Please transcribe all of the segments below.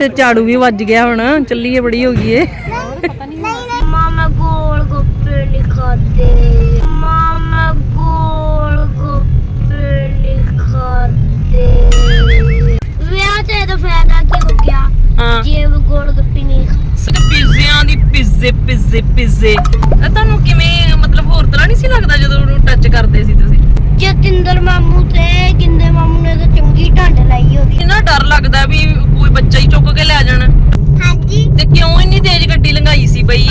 ਤੇ ਝਾੜੂ ਵੀ ਵੱਜ ਗਿਆ ਹੁਣ ਚੱਲੀਏ ਬੜੀ ਹੋ ਗਈ ਏ। ਮਾਮਾ ਗੋਲ ਗੱਪੇ ਨਹੀਂ ਖਾਦੇ। ਮਾਮਾ ਗੋਲ ਗੱਪੇ ਨਹੀਂ ਖਾਦੇ। ਵਿਆਹ ਤੇ ਤਾਂ ਫਾਇਦਾ ਕੀ ਹੋ ਗਿਆ? ਹਾਂ। ਜੇ ਉਹ ਗੋਲ ਗੱਪੇ ਨਹੀਂ ਖਾ- ਪਿਜ਼ਿਆਂ ਦੀ ਪਿਜ਼ੇ ਪਿਜ਼ੇ ਪਿਜ਼ੇ। ਇਹ ਤੁਹਾਨੂੰ ਕਿਵੇਂ ਮਤਲਬ ਹੋਰ ਤਰ੍ਹਾਂ ਨਹੀਂ ਸੀ ਲੱਗਦਾ ਜਦੋਂ ਉਹਨੂੰ ਟੱਚ ਕਰਦੇ ਸੀ ਤੁਸੀਂ? ਜਤਿੰਦਰ ਮਾਮੂ ਤੇ ਗਿੰਦੇ ਮਾਮੂ ਨੇ ਤਾਂ ਚੰਗੀ ਢੰਡ ਲਾਈ ਉਹਦੀ। ਇੰਨਾ ਡਰ ਲੱਗਦਾ ਵੀ ਕੋਈ ਬੱਚਾ ਹੀ ਚੁੱਕ ਕੇ ਲੈ ਜਾਣਾ। ਹਾਂਜੀ। ਤੇ ਕਿਉਂ ਇੰਨੀ ਤੇਜ਼ ਗੱਡੀ ਲੰਘਾਈ ਸੀ ਬਈ?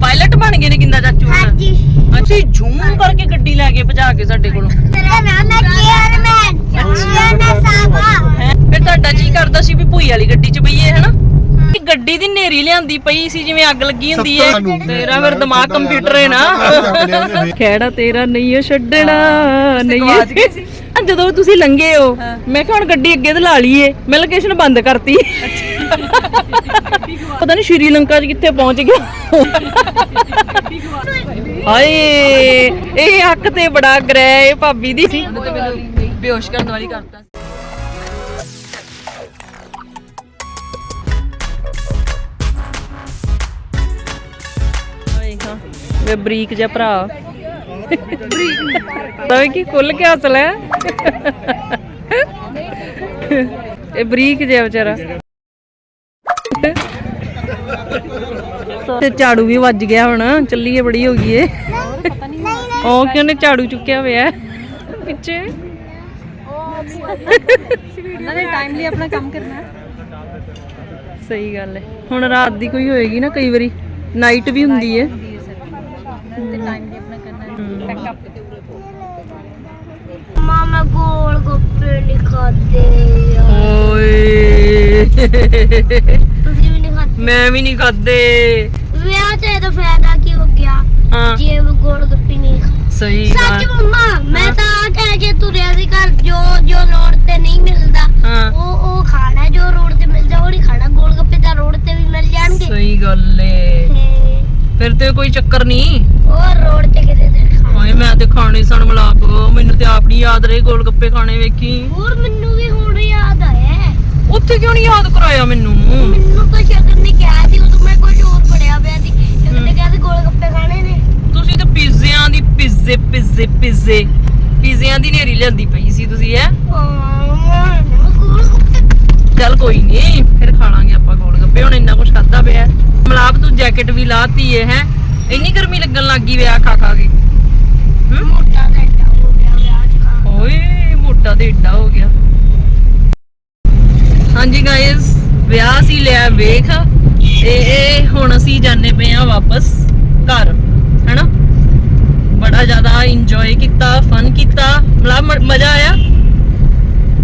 ਪਾਇਲਟ ਬਣ ਗਏ ਨੇ ਕਿੰਦਾ ਚਾਚੂ ਹੁਣ ਹਾਂਜੀ। ਅਸੀਂ ਝੂਮ ਕਰਕੇ ਗੱਡੀ ਲੈ ਕੇ ਭਜਾ ਕੇ ਸਾਡੇ ਕੋਲੋਂ। ਮੇਰਾ ਨਾਮ ਹੈ ਚੇਅਰਮੈਨ। ਚੇਅਰਮੈਨ ਸਾਹਿਬ ਹੈਂ? ਫਿਰ ਤੁਹਾਡਾ ਜੀ ਕਰਦਾ ਸੀ ਵੀ ਭੂਈ ਵਾਲੀ ਗੱਡੀ 'ਚ ਬਈਏ ਹਨਾ? ਕਿ ਗੱਡੀ ਦੀ ਨੇਰੀ ਲਿਆਂਦੀ ਪਈ ਸੀ ਜਿਵੇਂ ਅੱਗ ਲੱਗੀ ਹੁੰਦੀ ਏ। ਨੂੰ। ਤੇਰਾ ਫਿਰ ਦਿਮਾਗ ਕੰਪਿਊਟਰ ਹੈ ਨਾ। ਖੈੜਾ ਤੇਰਾ ਨਹੀਂ ਏ ਛੱਡਣਾ ਨਹੀਂ ਏ ਜਦੋਂ ਤੁਸੀਂ ਲੰਘੇ ਹੋ ਮੈਂ ਕਿਹਾ ਹੁਣ ਗੱਡੀ ਅੱਗੇ ਤੇ ਲਾ ਲਈਏ। ਮੈਂ ਲੋਕੇਸ਼ਨ ਬੰਦ ਕਰਤੀ। ਪਤਾ ਨਹੀਂ ਸ਼੍ਰੀਲੰਕਾ 'ਚ ਕਿੱਥੇ ਪਹੁੰਚ ਗਿਆ। ਹਾਏ ਇਹ ਹੱਕ ਤੇ ਬੜਾ ਗ੍ਰਹਿ ਇਹ ਭਾਬੀ ਦੀ। ਸੀ ਬੇਹੋਸ਼ ਕਰਨ ਵਾਲੀ ਕਰਤਾ। ਵੇ ਬਰੀਕ ਜਿਹਾ ਭਰਾ। ਤਾਂ ਕੀ ਖੁੱਲ ਕੇ ਹੱਸ ਲੈ। ਇਹ ਬਰੀਕ ਜਿਹਾ ਵਿਚਾਰਾ। ਤੇ ਝਾੜੂ ਵੀ ਵੱਜ ਗਿਆ ਹੁਣ ਚੱਲੀਏ ਬੜੀ ਹੋ ਗਈ ਏ। ਉਹ ਕਿ ਉਹਨੇ ਝਾੜੂ ਚੁੱਕਿਆ ਹੋਇਆ? ਹੈ ਪਿੱਛੇ। ਉਹਨਾਂ ਨੇ ਟਾਈਮਲੀ ਆਪਣਾ ਕੰਮ ਕਰਨਾ। ਹੈ ਸਹੀ ਗੱਲ ਹੈ ਹੁਣ ਰਾਤ ਦੀ ਕੋਈ ਹੋਏਗੀ ਨਾ ਕਈ ਵਾਰੀ। ਨਾਈਟ ਵੀ ਹੁੰਦੀ ਹੈ ਤੇ ਹੈ ਬੈਕਅਪ ਮਾਮਾ ਗੋਲ ਗੱਪੇ ਨਹੀਂ ਖਾਦੇ ਓਏ ਤੁਸੀਂ ਵੀ ਨਹੀਂ ਖਾਦੇ ਮੈਂ ਵੀ ਨਹੀਂ ਖਾਦੇ ਵਿਆਹ ਤੇ ਤਾਂ ਫਾਇਦਾ ਕੀ ਹੋ। ਗਿਆ ਹਾਂ ਜੇ ਉਹ ਗੋਲ ਗੱਪੇ ਨਹੀਂ ਸਹੀ ਸੱਚ ਮੰਮਾ ਮੈਂ ਤਾਂ ਆ ਕਹਿ ਕੇ ਤੁਰਿਆ ਸੀ ਘਰ ਜੋ ਜੋ ਰੋਡ ਤੇ ਨਹੀਂ ਮਿਲਦਾ ਉਹ ਉਹ ਖਾਣਾ ਜੋ ਰੋਡ ਤੇ ਮਿਲਦਾ ਉਹ ਨਹੀਂ ਖਾਣਾ ਗੋਲ ਗੱਪੇ ਤਾਂ ਰੋਡ ਤੇ ਵੀ ਮਿਲ ਜਾਣਗੇ ਸਹੀ ਗੱਲ ਏ ਫਿਰ ਤੇ ਕੋਈ ਚੱਕਰ ਨਹੀਂ ਉਹ ਰੋਡ ਤੇ ਕਿਤੇ ਖਾਣਾ। ਹਾਏ ਮੈਂ ਤੇ ਖਾਣੇ ਸਣ ਮਲਾਪ ਮੈਨੂੰ ਤੇ ਆਪ ਨਹੀਂ ਯਾਦ ਰਹੇ ਗੋਲ ਗੱਪੇ ਖਾਣੇ ਵੇਖੀ। ਹੋਰ ਮੈਨੂੰ ਵੀ ਹੁਣ ਯਾਦ ਆਇਆ ਉੱਥੇ ਕਿਉਂ ਨਹੀਂ ਯਾਦ ਕਰਾਇਆ ਮੈਨੂੰ? ਮੈਨੂੰ ਤਾਂ ਸ਼ਗਨ ਨੇ ਕਿਹਾ ਸੀ ਉਦੋਂ ਮੈਂ ਕੁਝ ਹੋਰ ਪੜਿਆ ਪਿਆ ਸੀ। ਸ਼ਗਨ ਨੇ ਕਿਹਾ ਸੀ ਗੋਲ ਗੱਪੇ ਖਾਣੇ ਨੇ। ਤੁਸੀਂ ਤਾਂ ਪੀਜ਼ਿਆਂ ਦੀ ਪਿਜ਼ੇ ਪਿਜ਼ੇ ਪਿਜ਼ੇ ਪੀਜ਼ਿਆਂ ਦੀ ਨੇਰੀ ਲਿਆਂਦੀ ਪਈ ਸੀ ਤੁਸੀਂ ਐ ਹਾਂ ਗੋਲ ਗੱਪੇ ਚੱਲ ਕੋਈ ਨਹੀਂ ਫਿਰ ਖਾ ਲਾਂਗੇ ਆਪਾਂ ਗੋਲ ਗੱਪੇ ਹੁਣ ਇੰਨਾ ਕੁਝ ਖਾਦਾ ਪਿਆ ਮਲਾਪ ਤੂੰ ਜੈਕਟ ਵੀ ਲਾਤੀ ਏ ਹੈ? ਇੰਨੀ ਗਰਮੀ ਲੱਗਣ ਲੱਗੀ ਵਿਆਹ ਖਾ ਖਾ ਕੇ? ਮੋਟਾ ਤਾਂ ਏਡਾ ਹੋ ਗਿਆ ਵਿਆਹ ਚ ਖਾ। ਓਏ ਮੋਟਾ ਤੇ ਏਡਾ ਹੋ ਗਿਆ। ਹਾਂਜੀ ਗਾਇਸ ਵਿਆਹ ਸੀ ਲਿਆ ਵੇਖ। ਤੇ ਇਹ ਹੁਣ ਅਸੀਂ ਜਾਣੇ ਪਏ ਆ ਵਾਪਸ ਘਰ ਹੈਨਾ? ਬੜਾ ਜ਼ਿਆਦਾ ਇੰਜੋਏ ਕੀਤਾ ਫਨ ਕੀਤਾ। ਮ- ਮਜ਼ਾ ਆਇਆ?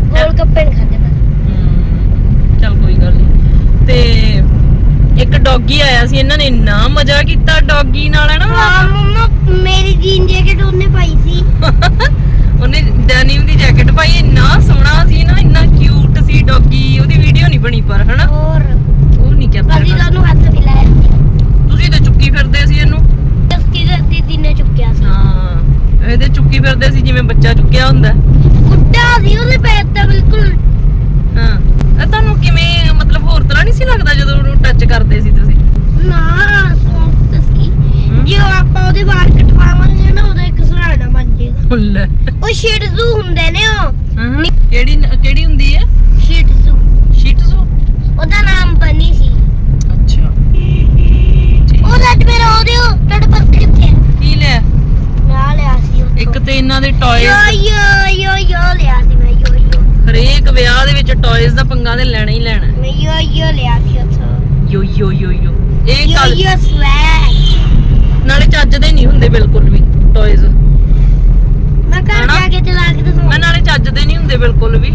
ਗੋਲ ਗੱਪੇ ਖਾਦੇ ਪਰ ਹਮ, ਚੱਲ ਕੋਈ ਗੱਲ ਨਹੀਂ ਤੇ ਇੱਕ ਡੌਗੀ ਆਇਆ ਸੀ ਇਹਨਾਂ ਨੇ ਇੰਨਾ ਮਜ਼ਾ ਕੀਤਾ ਡੌਗੀ ਨਾਲ ਹੈ ਨਾ? ਹਾਂ ਮੰਮਾ ਮੇਰੀ ਜੀਨ ਜੈਕਟ ਉਹਨੇ ਪਾਈ ਸੀ। ਉਹਨੇ ਡੈਨਿਮ ਦੀ ਜੈਕਟ ਪਾਈ ਇੰਨਾ ਸੋਹਣਾ ਸੀ ਨਾ ਇੰਨਾ ਕਿਊਟ ਸੀ ਡੌਗੀ ਉਹਦੀ ਵੀਡੀਓ ਨਹੀਂ ਬਣੀ ਪਰ ਹਨਾ ਹੋਰ? ਉਹ ਨਹੀਂ ਅਸੀਂ ਕੈਪਚਰ ਤੁਹਾਨੂੰ ਹੱਥ ਵੀ ਲਾਇਆ ਸੀ। ਤੁਸੀਂ ਤੇ ਚੁੱਕੀ ਫਿਰਦੇ ਸੀ ਇਹਨੂੰ? ਜਸਤੀ ਦੇ ਦੀਦੀ ਨੇ ਚੁੱਕਿਆ ਸੀ। ਹਾਂ ਇਹਦੇ ਚੁੱਕੀ ਫਿਰਦੇ ਸੀ ਜਿਵੇਂ ਬੱਚਾ ਚੁੱਕਿਆ ਹੁੰਦਾ। ਗੁੱਡਾ ਸੀ ਉਹਦੇ ਪੈਰ ਤੇ ਬਿਲਕੁਲ। ਹਾਂ। ਇਹ ਤੁਹਾਨੂੰ ਕਿਵੇਂ ਮਤਲਬ ਹੋਰ ਤਰ੍ਹਾਂ ਨਹੀਂ ਸੀ ਲੱਗਦਾ ਜਦੋਂ ਉਹਨੂੰ ਟੱਚ ਕਰਦੇ ਸੀ ਤੁਸੀਂ? ਨਾ ਸੌਫਟ ਸੀ। ਜੇ ਆਪਾਂ ਉਹਦੇ ਵਾਲ ਕਟਵਾਵਾਂਗੇ ਨਾ ਉਹਦਾ ਇੱਕ ਸਰਾਣਾ ਬਣ ਜਾਏਗਾ। ਲੈ। ਉਹ ਸ਼ਿਟਜ਼ੂ ਹੁੰਦੇ ਨੇ ਉਹ। ਕਿਹੜੀ ਕਿਹੜੀ ਹੁੰਦੀ ਹੈ? ਸ਼ਿਟਜ਼ੂ ਸ਼ੀਟਜ਼ੂ ਉਹਦਾ ਨਾਮ ਬਨੀ ਸੀ ਅੱਛਾ ਉਹਦਾ ਅੱਜ ਮੇਰਾ ਉਹਦੇ ਤੁਹਾਡੇ ਪਰਸ ਕਿੱਥੇ ਹੈ ਕੀ ਲਿਆ ਮੈਂ ਲਿਆ ਸੀ ਉੱਥੋਂ। ਇੱਕ ਤੇ ਇਹਨਾਂ ਦੇ ਟੌਇਜ਼ ਯੋ ਯੋ ਯੋ ਯੋ ਲਿਆ ਸੀ ਮੈਂ ਯੋ ਯੋ ਹਰੇਕ ਵਿਆਹ ਦੇ ਵਿੱਚ ਟੌਇਜ਼ ਦਾ ਪੰਗਾ ਤੇ ਲੈਣਾ ਹੀ ਲੈਣਾ ਮੈਂ ਯੋ ਯੋ ਲਿਆ ਸੀ ਉੱਥੋਂ। ਯੋ ਯੋ ਯੋ ਯੋ। ਇਹ ਯੋ ਗੱਲ ਯੋ ਸਵੈਗ ਨਾਲੇ ਚੱਜ ਦੇ ਨਹੀਂ ਹੁੰਦੇ ਬਿਲਕੁਲ ਵੀ ਟੌਇਜ਼ ਮੈਂ ਘਰ ਹਨਾ? ਜਾ ਕੇ ਚਲਾ ਕੇ ਮੈਂ ਦਿਖਾਉਂ ਨਾਲੇ ਚੱਜ ਦੇ ਨਹੀਂ ਹੁੰਦੇ ਬਿਲਕੁਲ ਵੀ।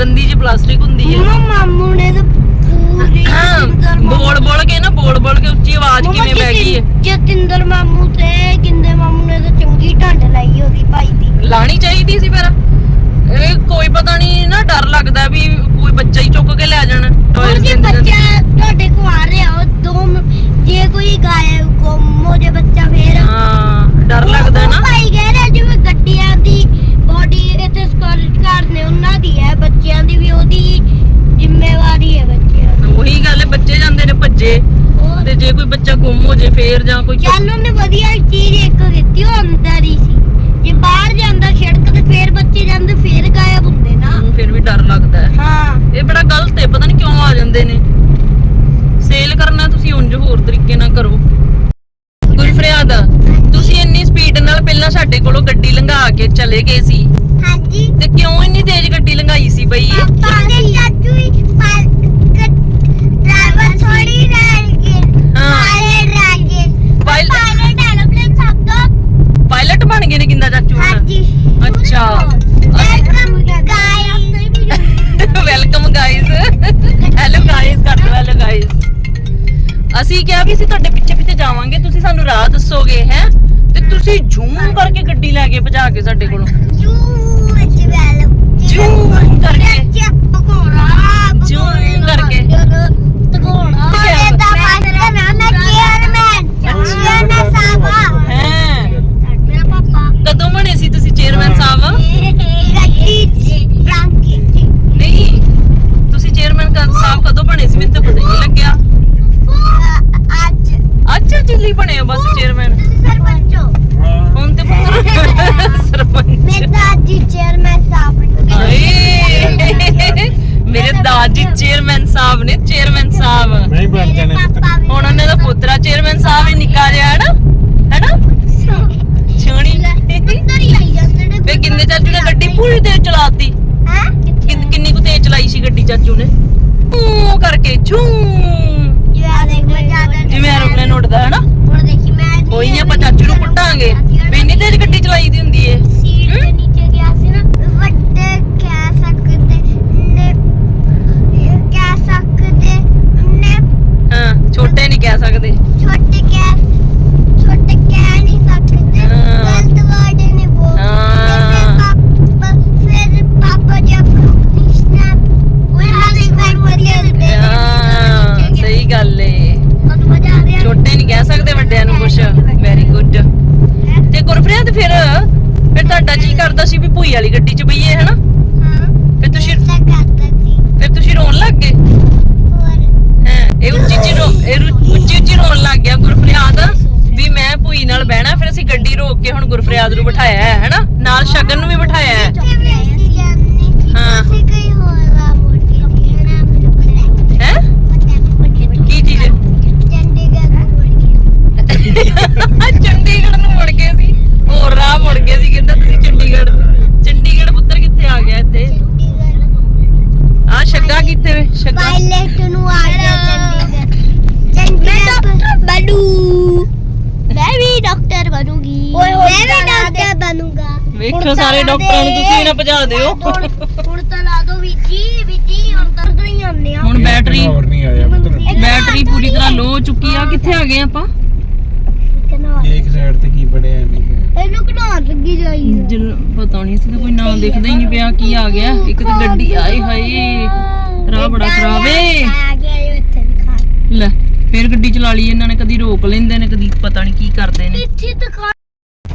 ਗੰਦੀ ਜਿਹੀ ਪਲਾਸਟਿਕ ਹੁੰਦੀ ਹੈ। ਮੰਮਾ ਮਾਮੂ ਨੇ ਤਾਂ ਪੂਰੀ ਜਤਿੰਦਰ ਮਾਮੂ- ਬੋਲ ਬੋਲ ਕੇ ਨਾ ਬੋਲ ਬੋਲ ਕੇ ਉੱਚੀ ਆਵਾਜ਼ ਮੰਮਾ ਕਿਵੇਂ ਬੈ ਗਈ ਹੈ? ਜਤਿੰ- ਜਤਿੰਦਰ ਮਾਮੂ ਤੇ ਗਿੰਦੇ ਮਾਮੂ ਨੇ ਤਾਂ ਚੰਗੀ ਢੰਡ ਲਾਈ ਉਹਦੀ ਭਾਈ ਦੀ। ਲਾਣੀ ਚਾਹੀਦੀ ਸੀ ਫਿਰ। ਇਹ ਕੋਈ ਪਤਾ ਨਹੀਂ ਨਾ ਡਰ ਲੱਗਦਾ ਵੀ ਕੋਈ ਬੱਚਾ ਹੀ ਚੁੱਕ ਕੇ ਲੈ ਜਾਣਾ ਹੁਣ ਟੌਇਜ਼ ਜੇ ਬੱਚਾ ਤੁਹਾਡੇ ਕੋ ਆ ਰਿਹਾ ਦੋ ਜੇ ਕੋਈ ਗਾਇਬ ਗੁੰਮ ਹੋ ਜੇ ਬੱਚਾ ਫੇਰ ਹਾਂ ਡਰ ਲੱਗਦਾ ਨਾ ਭਾਈ ਕਹਿ ਰਿਹਾ ਜਿਵੇਂ ਗੱਡੀਆਂ ਦੀ ਬੋਡੀ ਇੱਥੇ ਸਕਿਉਰਿਟੀ ਗਾਰਡ ਨੇ ਉਹਨਾਂ ਦੀ ਹੈ ਬੱਚਿਆਂ ਦੀ ਵੀ ਉਹਦੀ ਜ਼ਿੰਮੇਵਾਰੀ ਹੈ ਬੱਚਿਆਂ ਦੀ ਜੇ ਕੋਈ ਬੱਚਾ ਗੁੰਮ ਹੋ ਜੇ ਫੇਰ ਜਾਂ ਕੋਈ ਚੱਲ ਉਹਨੇ ਵਧੀਆ ਚੀਜ਼ ਇੱਕ ਕੀਤੀ ਉਹ ਅੰਦਰ ਹੀ ਸੀ ਜੇ ਬਾਹਰ ਜਾਂਦਾ ਸੜਕ ਤੇ ਫੇਰ ਬੱਚੇ ਜਾਂਦੇ ਫੇਰ ਗਾਇਬ ਹੁੰਦੇ ਨਾ ਹਮ, ਫਿਰ ਵੀ ਡਰ ਲੱਗਦਾ ਹੈ। ਹਾਂ। ਇਹ ਬੜਾ ਗਲਤ ਹੈ ਪਤਾ ਨਹੀਂ ਕਿਉਂ ਆ ਜਾਂਦੇ ਨੇ। ਸੇਲ ਕਰਨਾ ਤੁਸੀਂ ਉਂਝ ਹੋਰ ਤਰੀਕੇ ਨਾਲ ਕਰੋ। ਗੁਰਫਰਿਆਦ ਤੁਸੀਂ ਇੰਨੀ ਸਪੀਡ ਨਾਲ ਪਹਿਲਾਂ ਸਾਡੇ ਕੋਲੋਂ ਗੱਡੀ ਲੰਘਾ ਕੇ ਚਲੇ ਗਏ ਸੀ। ਹਾਂਜੀ। ਤੇ ਕਿਉਂ ਇੰਨੀ ਤੇਜ਼ ਗੱਡੀ ਲੰਘਾਈ ਸੀ ਬਈ? ਪਾਪਾ ਦੇ ਚਾਚੂ ਹੀ ਡਰਾਈਵਰ ਥੋੜੀ ਰਹਿ ਗਏ। ਹਾਂ। ਪਾਇਲਟ ਰਹਿ ਗਏ। ਪਾਇਲਟ ਪਾਇਲਟ ਐਰੋਪਲੇਨ ਸਭ ਤੋਂ ਪਾਇਲਟ ਬਣ ਗਏ ਨੇ ਕਿੰਦਾ ਚਾਚੂ ਹੁਣ? ਹਾਂਜੀ। ਅਸੀਂ ਕਿਹਾ ਵੀ ਅਸੀਂ ਤੁਹਾਡੇ ਪਿੱਛੇ ਪਿੱਛੇ ਜਾਵਾਂਗੇ ਤੁਸੀਂ ਸਾਨੂੰ ਰਾਹ ਦੱਸੋਗੇ ਹੈ? ਤੇ ਤੁਸੀਂ ਝੂਮ ਕਰਕੇ ਗੱਡੀ ਲੈ ਕੇ ਭਜਾ ਕੇ ਸਾਡੇ ਕੋਲੋਂ। ਜੂ ਵਿੱਚ ਝੂਮ ਕਰਕੇ। ਜੂਮ ਕਰਕੇ। ਤਗੋੜਾ ਕਿਆ ਦਾ ਫਾਦਰ ਨਾ ਮੈਂ ਚੇਅਰਮੈਨ ਚੇਅਰਮੈਨ ਸਾਹਿਬ ਹੈ ਮੇਰਾ ਪਾਪਾ ਕਦੋਂ ਬਣੇ ਸੀ ਤੁਸੀਂ ਚੇਅਰਮੈਨ ਸਾਹਿਬ ਗੱਡੀ ਚ ਟਾਂਕੀ ਚ ਨਹੀਂ ਤੁਸੀਂ ਚੇਅਰਮੈਨ ਸਾਹਿਬ ਕਦੋਂ ਬਣੇ ਸੀ ਮੈਨੂੰ ਤਾਂ ਪਤਾ ਹੀ ਨਹੀਂ ਲੱਗਿਆ ਅੱਜ ਅੱਜ ਦਿੱਲੀ ਬਣੇ ਹੋ ਬਸ ਚੇਅਰਮੈਨ ਸਰਪੰਚ ਹੋ ਹੁਣ ਤੇ ਪੁੱਤਰ ਸਰਪੰਚ ਮੈਂ ਤਾਂ ਅੱਜ ਚੇਅਰਮੈਨ ਸਾਹਿਬ ਆਏ ਮੇਰੇ ਦਾਦੀ ਚੇਅਰਮੈਨ ਸਾਹਿਬ ਨੇ ਚੇਅਰਮੈਨ ਸਾਹਿਬ। ਨਹੀਂ ਬਣ ਜਾਣੇ ਪੁੱਤਰ। ਹੁਣ ਉਹਨਾਂ ਦਾ ਪੁੱਤਰਾ ਚੇਅਰਮੈਨ ਸਾਹਿਬ ਹੀ ਨਿੱਕਾ ਜਿਹਾ ਹੈ ਨਾ? ਹੈਨਾ ਛੋਣੀ ਅੰਦਰ ਹੀ ਆਈ ਜਾਂਦੇ ਨੇ ਫੇ ਕਿੰਨੇ ਚਾਚੂ ਨੇ ਗੱਡੀ ਪੂਰੀ ਤੇਜ਼ ਚਲਾਤੀ? ਹੈ? ਕਿੰਨ- ਕੁ ਤੇਜ਼ ਚਲਾਈ ਸੀ ਗੱਡੀ ਚਾਚੂ ਨੇ? ਊ ਕਰਕੇ ਛੂ ਜਿਵੇਂ ਐਰੋਪਲੇਨ ਉੱਡਦਾ ਹੈ ਨਾ? ਹੁਣ ਦੇਖੀ ਮੈਂ ਕੋਈ ਨਹੀਂ ਆਪਾਂ ਚਾਚੂ ਨੂੰ ਕੁੱਟਾਂਗੇ ਵੀ ਇੰਨੀ ਤੇਜ਼ ਗੱਡੀ ਚਲਾਈ ਦੀ ਹੁੰਦੀ ਏ ਸੀਟ ਦੇ ਨੀਚੇ ਗਿਆ ਸੀ ਨਾ ਵੱਡੇ ਕਹਿ ਸਕਦੇ ਨੇ ਇਹ ਕਹਿ ਸਕਦੇ ਨੇ ਹਾਂ ਛੋਟੇ ਨਹੀਂ ਕਹਿ ਸਕਦੇ ਛੋਟੇ ਕਹਿ ਛੋਟੇ ਕਹਿ ਨਹੀਂ ਸਕਦੇ ਹਾਂ। ਗਲਤ ਵਰਡ ਨੇ ਬੋਲ ਹਾਂ। ਫਿਰ ਪਾਪਾ ਜਬ ਕ੍ਰਿਸ਼ਨਾ ਉਹ ਹਸਬੈਂਡ ਵਧੀਆ ਦੇ ਹਾਂ ਸਹੀ ਗੱਲ ਏ ਤੁਹਾਨੂੰ ਮਜ਼ਾ ਆ ਰਿਹਾ ਛੋਟੇ ਨਹੀਂ ਕਹਿ ਸਕਦੇ ਵੱਡਿਆਂ ਨੂੰ ਕੁਛ ਵੈਰੀ ਗੁੱਡ ਤੇ ਗੁਰਪ੍ਰੀਤ ਫਿਰ ਫਿਰ ਤੁਹਾਡਾ ਜੀ ਕਰਦਾ ਸੀ ਵੀ ਭੂਈ ਵਾਲੀ ਗੱਡੀ 'ਚ ਬਈਏ ਹਨਾ? ਹਾਂ। ਫਿਰ ਤੁਸੀਂ ਕਰਦਾ ਸੀ। ਫਿਰ ਤੁਸੀਂ ਰੋਣ ਲੱਗ ਗਏ? ਹੋਰ? ਹੈ ਇਹ ਉੱਚੀ ਉੱਚੀ ਰੋ ਇਹ ਰੁ- ਉੱਚੀ ਉੱਚੀ ਰੋਣ ਲੱਗ ਗਿਆ ਗੁਰਫਰਿਆਦ ਵੀ ਮੈਂ ਭੂਈ ਨਾਲ ਬਹਿਣਾ ਫਿਰ ਅਸੀਂ ਗੱਡੀ ਰੋਕ ਕੇ ਹੁਣ ਗੁਰਫਰਿਆਦ ਨੂੰ ਬਿਠਾਇਆ ਹੈ ਹਨਾ? ਨਾਲ ਸ਼ਗਨ ਨੂੰ ਵੀ ਬਿਠਾਇਆ ਹਾਂ। ਅਸੀਂ ਕਈ ਹੋਰ ਆ ਮੋਟੀ ਨਾ ਮੈਨੂੰ ਪਤਾ ਹੈ ਹੈ ਕੀ ਚੀਜ਼ ਚੰਡੀਗੜ੍ਹ ਨੂੰ ਮੁੜ ਕੇ ਚੰਡੀਗੜ੍ਹ ਨੂੰ ਮੁੜ ਗਏ ਸੀ ਹੋਰ ਰਾਹ ਮੁੜ ਗਏ ਸੀ ਕਹਿੰਦਾ ਤੁਸੀਂ ਚੰਡੀਗੜ੍ਹ ਚੰਡੀਗੜ੍ਹ ਪੁੱਤਰ ਕਿੱਥੇ ਆ ਗਿਆ ਇੱਥੇ ਚੰਡੀਗੜ੍ਹ ਆ ਸ਼ੱਗਾ ਕਿੱਥੇ ਵੇ ਸ਼ੱਗਾ ਪਾਇਲਟ ਨੂੰ ਆ ਗਿਆ ਚੰਡੀਗੜ੍ਹ ਚੰਡੀਗੜ੍ਹ ਬਣੂ ਮੈਂ ਵੀ ਡਾਕਟਰ ਬਣੂਗੀ ਮੈਂ ਵੀ ਡਾਕਟਰ ਬਣੂਗਾ ਵੇਖੋ ਸਾਰੇ ਡਾਕਟਰਾਂ ਨੂੰ ਤੁਸੀਂ ਨਾ ਭਜਾ ਦਿਓ। ਹੁਣ ਤਾਂ ਲਾ ਦੋ ਵੀ ਜੀ ਵੀ ਜੀ ਹੁਣ ਤਾਂ ਉਧਰ ਹੀ ਆਉਂਦੇ ਆ। ਹੁਣ ਬੈਟਰੀ ਹੋਰ ਨਹੀਂ ਆਇਆ ਬੈਟਰੀ ਪੂਰੀ ਤਰ੍ਹਾਂ ਲੋ ਚੁੱਕੀ ਆ। ਕਿੱਥੇ ਆ ਗਏ ਆਪਾਂ? ਇੱਕ ਸਾਈਡ ਤੇ ਕੀ ਬੜਿਆ ਨਹੀਂ ਇਹਨੂੰ ਘਨਾਉਣ ਲੱਗੀ ਜਾਈ ਜਲ ਪਤਾ ਨਹੀਂ ਸੀ ਤਾਂ ਕੋਈ ਨਾਮ ਦਿਖਦਾ ਹੀ ਨਹੀਂ ਪਿਆ ਕੀ ਆ ਗਿਆ। ਇੱਕ ਤਾਂ ਗੱਡੀ ਆਏ ਹਾਏ। ਰਾਹ ਬੜਾ ਖਰਾਬ ਏ। ਆ ਗਿਆ ਇਹ ਇੱਥੇ ਦਿਖਾ ਲੈ ਫੇਰ ਗੱਡੀ ਚਲਾ ਲਈ ਇਹਨਾਂ ਨੇ ਕਦੀ ਰੋਕ ਲੈਂਦੇ ਨੇ ਕਦੀ ਪਤਾ ਨਹੀਂ ਕੀ ਕਰਦੇ ਨੇ। ਇੱਥੇ ਦਿਖਾ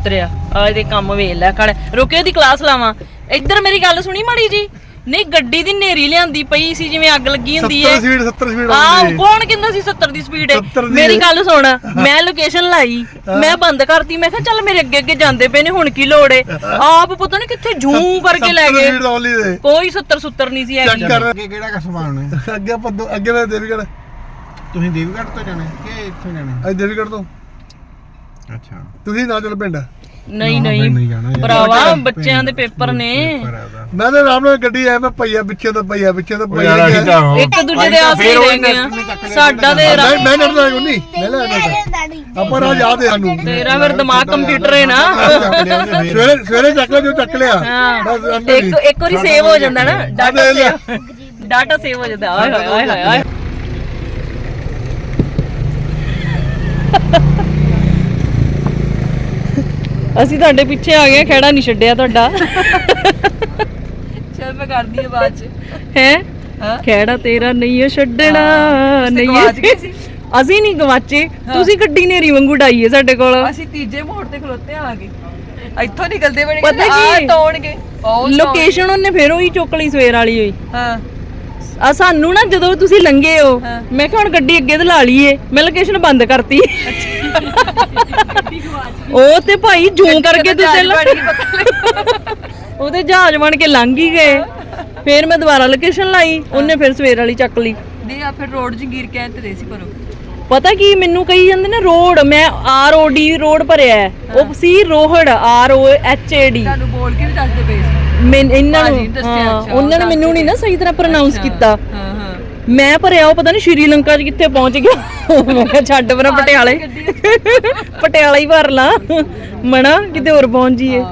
ਉਤਰਿਆ। ਆ ਇਹਦੇ ਕੰਮ ਵੇਖ ਲੈ ਖੜ ਰੁਕੇ ਦੀ ਕਲਾਸ ਲਾਵਾਂ। ਇੱਧਰ ਮੇਰੀ ਗੱਲ ਸੁਣੀ ਮਾੜੀ ਜੀ। ਨਹੀਂ ਗੱਡੀ ਦੀ ਨੇਰੀ ਲਿਆਂਦੀ ਪਈ ਸੀ ਜਿਵੇਂ ਅੱਗ ਲੱਗੀ ਹੁੰਦੀ 70 ਏ ਸਪੀਡ 70 ਸਪੀਡ ਆ ਆਉਂਦੀ ਕੌਣ ਕਹਿੰਦਾ ਸੀ 70 ਦੀ ਸਪੀਡ 70 ਦੀ ਮੇਰੀ। ਗੱਲ ਸੁਣ। ਮੈਂ ਲੋਕੇਸ਼ਨ ਲਾਈ। ਮੈਂ ਬੰਦ ਕਰਤੀ। ਮੈਂ ਕਿਹਾ ਚੱਲ ਮੇਰੇ ਅੱਗੇ ਅੱਗੇ ਜਾਂਦੇ ਪਏ ਨੇ ਹੁਣ ਕੀ ਲੋੜ ਏ? ਆਪ ਪਤਾ ਨਹੀਂ ਕਿੱਥੇ ਝੂਮ ਕਰਕੇ ਲੈ ਗਏ। ਕੋਈ 70 70 ਨਹੀਂ ਸੀ ਹੈਗੀ ਅੱਗੇ ਕਿਹੜਾ ਕਸਮਾਨ ਹੈ? ਅੱਗੇ ਆਪਾਂ ਅੱਗੇ ਮੈਂ ਦੇਵੀਗੜ ਤੁਸੀਂ ਦੇਵਗੜ੍ਹ ਤੋਂ ਜਾਣਾ ਕਿ ਇੱਥੋਂ ਜਾਣਾ ਅੱਜ ਦੇਵੀਗੜ ਤੋਂ। ਅੱਛਾ। ਤੁਸੀਂ ਨਾ ਚੱਲ ਪਿੰਡ। ਨਹੀਂ ਨਹੀਂ। ਨਹੀਂ। ਭਰਾਵਾ ਬੱਚਿਆਂ ਦੇ ਪੇਪਰ ਨੇ। ਮੈਂ ਤਾਂ ਆਰਾਮ ਨਾਲ ਗੱਡੀ ਆਇਆ ਮੈਂ ਪਈਆ ਪਿੱਛੇ ਤੋਂ ਪਈਆ ਪਿੱਛੇ ਤੋਂ ਪਈਆ ਇੱਕ ਦੂਜੇ ਦੇ ਆਸ ਫੇਰ ਹੀ ਉਹੀ ਰਹਿ ਗਏ ਆ। ਸਾਡਾ ਤੇ ਜਿਹੜਾ ਮੈਂ ਡਰਦਾ ਕੋਈ ਨਹੀਂ? ਮੈਂ ਲੈ ਆਉਂਦਾ ਆਪਾਂ ਰਾਹ ਯਾਦ ਹੈ ਸਾਨੂੰ। ਤੇਰਾ ਫਿਰ ਦਿਮਾਗ ਕੰਪਿਊਟਰ ਹੈ ਨਾ। ਸਵੇਰੇ ਸਵੇਰੇ ਚੱਕ ਲਿਆ ਜੋ ਚੱਕ ਲਿਆ। ਇੱਕ ਇੱਕ ਵਾਰੀ ਸੇਵ ਹੋ ਜਾਂਦਾ ਨਾ। ਡਾਟਾ। ਸੇਵ ਡਾਟਾ ਸੇਵ ਹੋ ਜਾਂਦਾ। ਆਏ ਹਾਏ ਹਾਏ ਆਏ। ਅਸੀਂ ਤੁਹਾਡੇ ਪਿੱਛੇ ਆ ਗਏ ਖੜਾ ਨਹੀਂ ਛੱਡਿਆ ਤੁਹਾਡਾ। ਚਲ ਮੈਂ ਕਰਦੀ ਆ ਬਾਅਦ ਚ। ਹੈ? ਹਾਂ। ਖੜਾ ਤੇਰਾ ਨਹੀਂ ਓ ਛੱਡਣਾ ਹਾਂ, ਨਹੀਂ ਗਵਾਚ ਗਏ ਸੀ। ਅਸੀਂ ਨਹੀਂ ਗਵਾਚੇ ਤੁਸੀਂ ਗੱਡੀ ਨੇਰੀ ਵਾਂਗੂ ਡਾਈਏ ਸਾਡੇ ਕੋਲ। ਅਸੀਂ ਤੀਜੇ ਮੋੜ ਤੇ ਖਲੋਤੇ ਆ ਕੇ। ਇੱਥੋਂ ਨਿਕਲਦੇ ਬਣੇ ਪਤਾ ਕੀ? ਟੋਣਗੇ ਉਹ ਲੋਕੇਸ਼ਨ ਉਹਨੇ ਫਿਰ ਉਹੀ ਚੁੱਕ ਲਈ ਸਵੇਰ ਵਾਲੀ ਹੋਈ। ਹਾਂ। ਆ ਸਾਨੂੰ ਨਾ ਜਦੋਂ ਤੁਸੀਂ ਲੰਘੇ ਹੋ ਮੈਂ ਕਿਹਾ ਹੁਣ ਗੱਡੀ ਅੱਗੇ ਤੇ ਲਾ ਲਈਏ। ਮੈਂ ਲੋਕੇਸ਼ਨ ਬੰਦ ਕਰਤੀ। ਉਹ ਤੇ ਭਾਈ ਜੂਮ ਕਰਕੇ ਤੁਸੀਂ ਉਹ ਤੇ ਜਹਾਜ਼ ਬਣ ਕੇ ਲੰਘ ਹੀ ਗਏ। ਫੇਰ ਮੈਂ ਦੁਬਾਰਾ ਲੋਕੇਸ਼ਨ ਲਾਈ ਉਹਨੇ ਫਿਰ ਸਵੇਰ ਵਾਲੀ ਚੱਕ ਲਈ। ਨਹੀਂ ਆ ਫਿਰ ਰੋਡ 'ਚ ਗਿਰ ਕੇ ਆਏ ਤੇ ਦੇ ਸੀ ਪਰੋ ਪਤਾ ਕੀ ਮੈਨੂੰ ਕਹੀ ਜਾਂਦੇ ਨੇ ਰੋਡ ਮੈਂ ਆਰ ਓ ਡੀ ਰੋਡ ਭਰਿਆ ਹੈ। ਉਹ ਸੀ ਰੋਹੜ R O H A D. ਤੁਹਾਨੂੰ ਬੋਲ ਕੇ ਵੀ ਦੱਸਦੇ ਪਏ ਸੀ। ਮੈਂ ਇਹਨਾਂ ਨੂੰ ਉਹਨਾਂ ਨੇ ਮੈਨੂੰ ਨਹੀਂ ਨਾ ਸਹੀ ਤਰ੍ਹਾਂ ਪ੍ਰੋਨਾਂਸ ਕੀਤਾ। ਮੈਂ ਭਰਿਆ ਉਹ ਪਤਾ ਨਹੀਂ ਸ਼੍ਰੀਲੰਕਾ 'ਚ ਕਿੱਥੇ ਪਹੁੰਚ ਗਿਆ। ਮੈਂ ਕਿਹਾ ਛੱਡ ਪਰਾਂ ਪਟਿਆਲੇ। ਪਟਿਆਲਾ ਹੀ ਭਰ ਲਾ। ਮਣਾ ਕਿਤੇ ਹੋਰ ਪਹੁੰਚ ਜੀਏ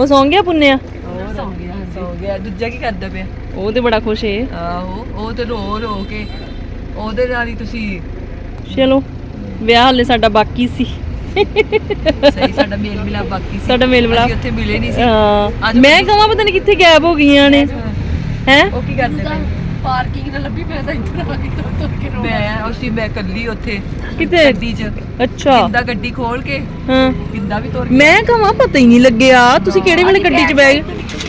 ਉਹ ਸੌਂ ਗਿਆ ਪੁੰਨਿਆ? ਹੋਰ? ਸੌ ਗਿਆ ਸੌ ਗਿਆ। ਦੂਜਾ ਕੀ ਕਰਦਾ ਪਿਆ? ਉਹ ਤੇ ਬੜਾ ਖੁਸ਼ ਏ। ਆਹੋ ਉਹ ਤੇ ਰੋ ਰੋ ਕੇ। ਉਹਦੇ ਨਾਲ ਹੀ ਤੁਸੀਂ ਚਲੋ ਵਿਆਹ ਹਲੇ ਸਾਡਾ ਬਾਕੀ ਸੀ। ਸਹੀ ਸਾਡਾ ਮੇਲ ਮਿਲਾਪ ਬਾਕੀ ਸੀ। ਸਾਡਾ ਮੇਲ ਮਿਲਾਪ। ਉੱਥੇ ਮਿਲੇ ਨਹੀਂ ਸੀ। ਮੈਂ ਕਹਾਂ ਪਤਾ ਨਹੀਂ ਕਿੱਥੇ ਗਾਇਬ ਹੋ ਗਈਆਂ ਨੇ। ਹੈ? ਉਹ ਕੀ ਕਰਦੇ ਪਏ? ਪਾਰਕਿੰਗ ਨਾ ਲੱਭੀ ਮੈਂ ਤਾਂ ਇੱਧਰ ਆ ਕੇ ਤੁਰ ਤੁਰ ਕੇ ਰੋ ਮੈਂ ਉਸੇ ਮੈਂ ਕੱਲੀ ਉੱਥੇ ਕਿਤੇ ਗੱਡੀ 'ਚ। ਅੱਛਾ। ਕਿੰਦਾ ਗੱਡੀ ਖੋਲ ਕੇ ਹਾਂ। ਕਿੰਦਾ ਵੀ ਤੁਰ ਮੈਂ ਕਹਾਂ ਪਤਾ ਹੀ ਨਹੀਂ ਲੱਗਿਆ। ਤੁਸੀਂ ਕਿਹੜੇ ਵੇਲੇ ਗੱਡੀ 'ਚ ਬੈ ਗਏ?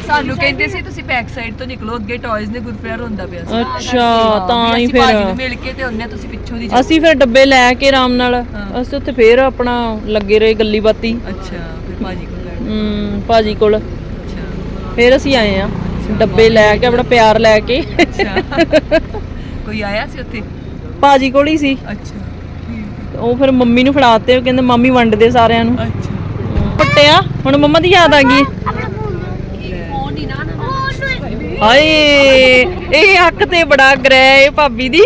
ਸਾਨੂੰ ਕਹਿੰਦੇ ਸੀ ਤੁਸੀਂ ਬੈਕ ਸਾਈਡ ਤੋਂ ਨਿਕਲੋ ਅੱਗੇ ਟੌਇਜ਼ ਨੇ ਗੁਰਫੇਅਰ ਹੁੰਦਾ ਪਿਆ ਸੀ। ਅੱਛਾ ਤਾਂ ਹੀ ਅਸੀਂ ਭਾਜੀ ਨੂੰ ਫਿਰ ਮਿਲ ਕੇ ਤੇ ਉਹਨੇ ਤੁਸੀਂ ਪਿੱਛੋਂ ਦੀ ਅਸੀਂ ਫਿਰ ਡੱਬੇ ਲੈ ਕੇ ਆਰਾਮ ਨਾਲ ਅਸੀਂ ਉੱਥੇ ਫੇਰ ਆਪਣਾ ਲੱਗੇ ਰਹੇ ਗੱਲੀ ਬਾਤੀ। ਅੱਛਾ ਫਿਰ ਭਾਜੀ ਕੋਲ ਗਏ। ਹੂੰ ਭਾਜੀ ਕੋਲ। ਅੱਛਾ। ਫੇਰ ਅਸੀਂ ਆਏ ਆ ਡੱਬੇ ਲੈ ਕੇ ਆਪਣਾ ਪਿਆਰ ਲੈ ਕੇ। ਅੱਛਾ। ਕੋਈ ਆਇਆ ਸੀ ਉੱਥੇ? ਭਾਜੀ ਕੋਲ ਹੀ ਸੀ। ਅੱਛਾ। ਉਹ ਫਿਰ ਮੰਮੀ ਨੂੰ ਫੜਾਤੇ ਉਹ ਕਹਿੰਦੇ ਮੰਮੀ ਵੰਡ ਦੇ ਸਾਰਿਆਂ ਨੂੰ। ਅੱਛਾ। ਪੱਟਿਆ ਹੁਣ ਮੰਮਾ ਦੀ ਯਾਦ ਆ ਗਈ। ਹਾਏ ਇਹ ਅੱਖ ਤੇ ਬੜਾ ਗ੍ਰਹਿ ਹੈ ਭਾਬੀ ਦੀ।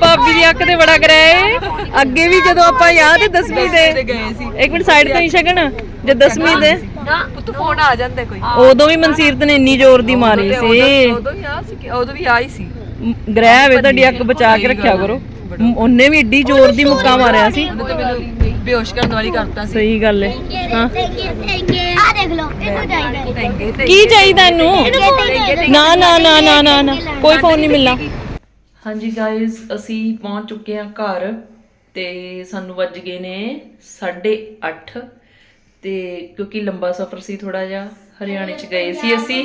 ਭਾਬੀ ਦੀ ਅੱਖ ਤੇ ਬੜਾ ਗ੍ਰਹਿ ਹੈ ਅੱਗੇ ਵੀ ਜਦੋਂ ਆਪਾਂ ਯਾਦ ਹੈ 10ਵੀਂ ਤੇ ਦੇ ਗਏ ਸੀ। ਇੱਕ ਮਿੰਟ ਸਾਈਡ ਤੋਂ ਹੀ ਸ਼ਗਨ ਜਦ 10ਵੀਂ ਦੇ। ਨਾ ਪੁੱਤ ਫੋਨ ਆ ਜਾਂਦਾ ਕੋਈ। ਉਦੋਂ ਵੀ ਮਨਸੀਰਤ ਨੇ। ਇੰਨੀ ਜ਼ੋਰ ਦੀ ਮਾਰੀ ਉਦੋਂ- ਸੀ ਉਦੋਂ ਵੀ ਆ ਸੀ ਕਿ- ਉਦੋਂ ਵੀ ਆਈ ਸੀ। ਗ੍ਰਹਿ ਵੇ ਤੁਹਾਡੀ ਅੱਖ ਬਚਾ ਕੇ ਰੱਖਿਆ ਕਰੋ। ਉਹਨੇ ਵੀ ਏਡੀ ਜ਼ੋਰ ਦੀ ਮੁੱਕਾ ਮਾਰਿਆ ਸੀ। ਉਹਨੇ ਤੇ ਮੈਨੂੰ ਬੇਹੋਸ਼ ਕਰਨ ਵਾਲੀ ਕਰਤਾ ਸੀ। ਸਹੀ ਗੱਲ ਹੈ। ਹਾਂ ਆ ਦੇਖ ਲਓ ਇਹਨੂੰ ਚਾਹੀਦਾ। ਟੈਂਗੇ ਤੇ ਕੀ ਚਾਹੀਦਾ ਇਹਨੂੰ? ਨਾ ਨਾ ਨਾ ਨਾ ਨਾ ਨਾ। ਕੋਈ ਫੋਨ ਨਹੀਂ ਮਿਲਣਾ। ਹਾਂਜੀ ਗਾਇਜ਼ ਅਸੀਂ ਪਹੁੰਚ ਚੁੱਕੇ ਹਾਂ ਘਰ ਤੇ ਸਾਨੂੰ ਵੱਜ ਗਏ ਨੇ 8:30 ਤੇ ਕਿਉਂਕਿ ਲੰਬਾ ਸਫ਼ਰ ਸੀ ਥੋੜਾ ਜਿਹਾ ਹਰਿਆਣੇ ਚ ਗਏ ਸੀ ਅਸੀਂ।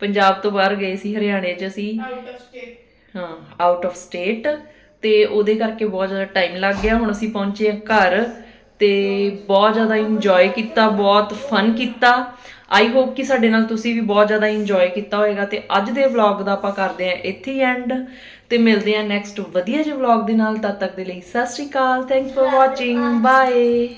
ਪੰਜਾਬ ਤੋਂ ਬਾਹਰ ਗਏ ਸੀ ਹਰਿਆਣੇ ਚ ਅਸੀਂ। ਹਾਂ ਆਊਟ ਆਫ ਸਟੇਟ ਤੇ ਉਹਦੇ ਕਰਕੇ ਬਹੁਤ ਜ਼ਿਆਦਾ ਟਾਈਮ ਲੱਗ ਗਿਆ ਹੁਣ ਅਸੀਂ ਪਹੁੰਚੇ ਹਾਂ ਘਰ। ਤੇ ਬਹੁਤ ਜ਼ਿਆਦਾ ਇੰਜੋਏ ਕੀਤਾ ਬਹੁਤ ਫਨ ਕੀਤਾ। ਆਈ ਹੋਪ ਕਿ ਸਾਡੇ ਨਾਲ ਤੁਸੀਂ ਵੀ ਬਹੁਤ ਜ਼ਿਆਦਾ ਇੰਜੋਏ ਕੀਤਾ ਹੋਵੇਗਾ ਤੇ ਅੱਜ ਦੇ ਵਲੌਗ ਦਾ ਆਪਾਂ ਕਰਦੇ ਹਾਂ ਇੱਥੇ ਹੀ ਐਂਡ ਤੇ ਮਿਲਦੇ ਹਾਂ ਨੈਕਸਟ ਵਧੀਆ ਜਿਹੇ ਵਲੌਗ ਦੇ ਨਾਲ। ਤਦ ਤੱਕ ਦੇ ਲਈ ਸਤਿ ਸ਼੍ਰੀ ਅਕਾਲ। Thanks for watching bye